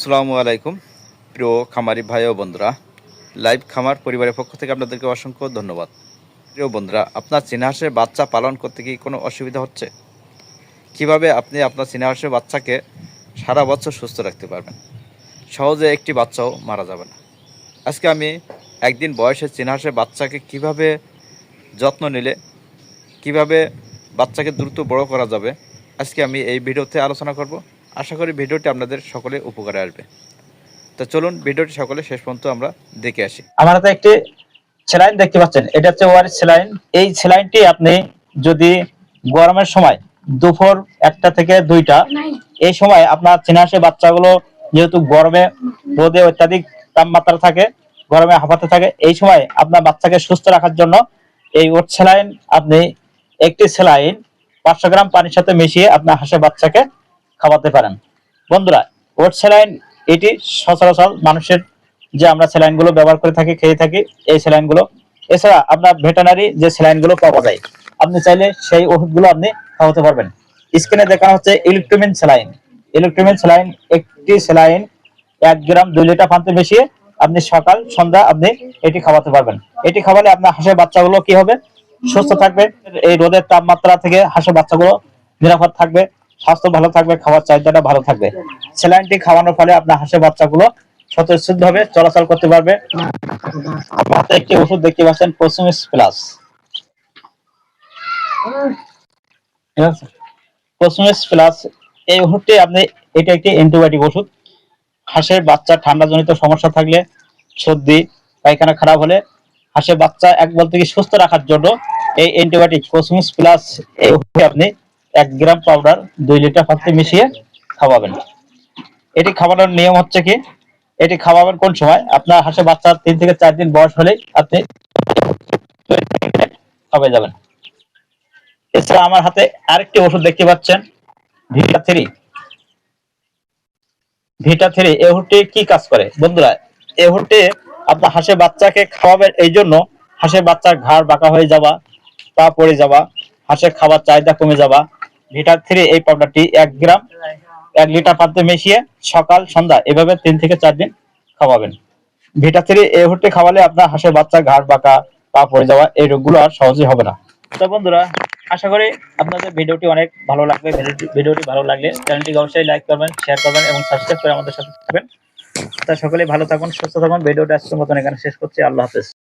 আসসালামু আলাইকুম, প্রিয় খামারি ভাই ও বন্ধুরা। লাইভ খামার পরিবারের পক্ষ থেকে আপনাদেরকে অসংখ্য ধন্যবাদ। প্রিয় বন্ধুরা, আপনার চীনাহাঁসের বাচ্চা পালন করতে কি কোনো অসুবিধা হচ্ছে? কীভাবে আপনি আপনার চীনাহাঁসের বাচ্চাকে সারা বছর সুস্থ রাখতে পারবেন? সহজে একটি বাচ্চাও মারা যাবে না। আজকে আমি একদিন বয়সে চীনাহাঁসের বাচ্চাকে কীভাবে যত্ন নিলে, কীভাবে বাচ্চাকে দ্রুত বড় করা যাবে, আজকে আমি এই ভিডিওতে আলোচনা করব। আশা করি ভিডিওটি আপনাদের সকলে উপকারে আসবে। তো চলুন, ভিডিওটি সকলে শেষ পর্যন্ত আমরা দেখে আসি। আমার হাতে একটি স্যালাইন দেখতে পাচ্ছেন। এটা হচ্ছে ওয়ারিস স্যালাইন এই স্যালাইনটি আপনি যদি গরমের সময় দুপুর একটা থেকে দুইটা, এই সময় আপনার চিনাশে বাচ্চাগুলো যেহেতু গরমে রোদে অত্যাধিক তাপমাত্রা থাকে, গরমে হাঁপাতে থাকে, এই সময় আপনার বাচ্চাকে সুস্থ রাখার জন্য এই ওট স্যালাইন আপনি একটি স্যালাইন পাঁচশো গ্রাম পানির সাথে মিশিয়ে আপনার হাঁসের বাচ্চাকে খাওয়াতে পারেন। বন্ধুরা, ওট স্যালাইন এটি সচরাচর মানুষের যে আমরা স্যালাইনগুলো ব্যবহার করে থাকি, খেয়ে থাকি, এই স্যালাইনগুলো এছাড়া আপনার ভেটেনারি যে স্যালাইনগুলো পাওয়া যায়, আপনি চাইলে সেই ওষুধগুলো আপনি খাওয়াতে পারবেন। স্ক্রিনে দেখানো হচ্ছে ইলেকট্রোমিন স্যালাইন। ইলেকট্রোমিন স্যালাইন একটি স্যালাইন, এক গ্রাম দুই লিটার পানিতে মিশিয়ে আপনি সকাল, সন্ধ্যা আপনি এটি খাওয়াতে পারবেন। এটি খাওয়ালে আপনার হাঁসের বাচ্চাগুলো কি হবে? সুস্থ থাকবে, এই রোদের তাপমাত্রা থেকে হাঁসের বাচ্চাগুলো নিরাপদ থাকবে। স্বাস্থ্য ভালো থাকবে, খাওয়ার চাহিদাটা ভালো থাকবে। স্যালাইনটি খাওয়ানোর ফলে আপনার হাঁসের বাচ্চাগুলো স্বতঃস্ফূর্ত ভাবে চলাচল করতে পারবে। একটি ওষুধ দেখতে পাচ্ছেন পসুমিস প্লাস এই ওষুধটি আপনি, এটা একটি অ্যান্টিবায়োটিক ওষুধ। হাঁসের বাচ্চা ঠান্ডাজনিত সমস্যা থাকলে সর্দি, পায়খানা খারাপ হলে হাঁসের বাচ্চা এক বলতে কি সুস্থ রাখার জন্য এই অ্যান্টিবায়োটিক প্লাস এই ওষুধটি আপনি এক গ্রাম পাউডার দুই লিটার পাত্রে মিশিয়ে খাওয়াবেন। এটি খাওয়ানোর নিয়ম হচ্ছে কি? এটি খাওয়াবেন কোন সময়? আপনার হাঁসের বাচ্চা তিন থেকে চার দিন বয়স হলেই আপনি খাওয়াই যাবেন। এছাড়া আমার হাতে আরেকটি ওষুধ দেখতে পাচ্ছেন, ভিটা থ্রি। ভিটা থ্রি ওষুধটি কি কাজ করে? বন্ধুরা এই ওষুধটি আপনার হাঁসের বাচ্চাকে খাওয়াবেন এই জন্য হাঁসের বাচ্চার ঘাড় বাঁকা হয়ে যাওয়া, পা পড়ে যাওয়া, হাঁসের খাবার চাহিদা কমে যাওয়া ভিটা থ্রি এই পাউডারটি এক গ্রাম, এক লিটার পাত্রে মিশিয়ে সকাল, সন্ধ্যা, এভাবে তিন থেকে চার দিন খাওয়াবেন। ভিটা থ্রি এই ওষুধটি খাওয়ালে আপনার হাঁসের বাচ্চা, ঘাড় বাঁকা, পা পড়ে যাওয়া, এই রোগগুলো আর সহজে হবে না। তো বন্ধুরা, আশা করি আপনাদের ভিডিওটি অনেক ভালো লাগবে। ভিডিওটি- ভিডিওটি ভালো লাগলে চ্যানেলটি অবশ্যই লাইক করবেন শেয়ার করবেন এবং সাবস্ক্রাইব করে আমাদের সাথে থাকবেন। তা সকলে ভালো থাকুন, সুস্থ থাকুন। ভিডিওটা আজকের মতন এখানে শেষ করছি। আল্লাহ হাফেজ।